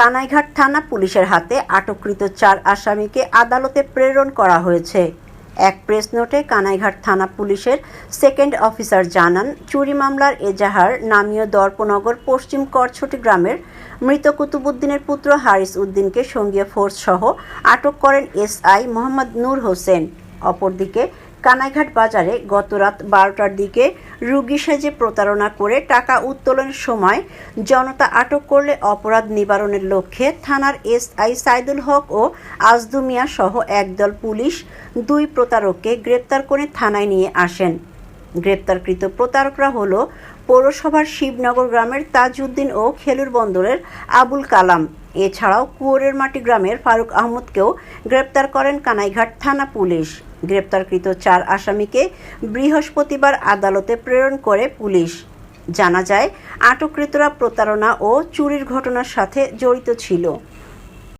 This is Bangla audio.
কানাইঘাট থানা পুলিশের হাতে আটককৃত চার আসামিকে আদালতে প্রেরণ করা হয়েছে। এক প্রেস নোটে কানাইঘাট থানা পুলিশের সেকেন্ড অফিসার জানান, চুরি মামলার এজাহার নামীয় দর্পনগর পশ্চিম করছটি গ্রামের মৃত কুতুবুদ্দিনের পুত্র হারিস উদ্দিনকে সঙ্গীয় ফোর্স সহ আটক করেন এসআই মোহাম্মদ নূর হোসেন। অপরদিকে কানাইঘাট বাজারে গত রাত বারোটার দিকে রুগী সেজে প্রতারণা করে টাকা উত্তোলনের সময় জনতা আটক করলে অপরাধ নিবারণের লক্ষ্যে থানার এসআই সাইদুল হক ও আজদু মিয়া সহ একদল পুলিশ দুই প্রতারককে গ্রেপ্তার করে থানায় নিয়ে আসেন। গ্রেপ্তারকৃত প্রতারকরা হল পৌরসভার শিবনগর গ্রামের তাজউদ্দিন ও খেলুর বন্দরের আবুল কালাম। এছাড়াও কুয়োরের মাটি গ্রামের ফারুক আহমদকেও গ্রেপ্তার করেন কানাইঘাট থানা পুলিশ। গ্রেপ্তারকৃত চার আসামিকে বৃহস্পতিবার আদালতে প্রেরণ করে পুলিশ। জানা যায়, আটককৃতরা প্রতারণা ও চুরির ঘটনার সাথে জড়িত ছিল।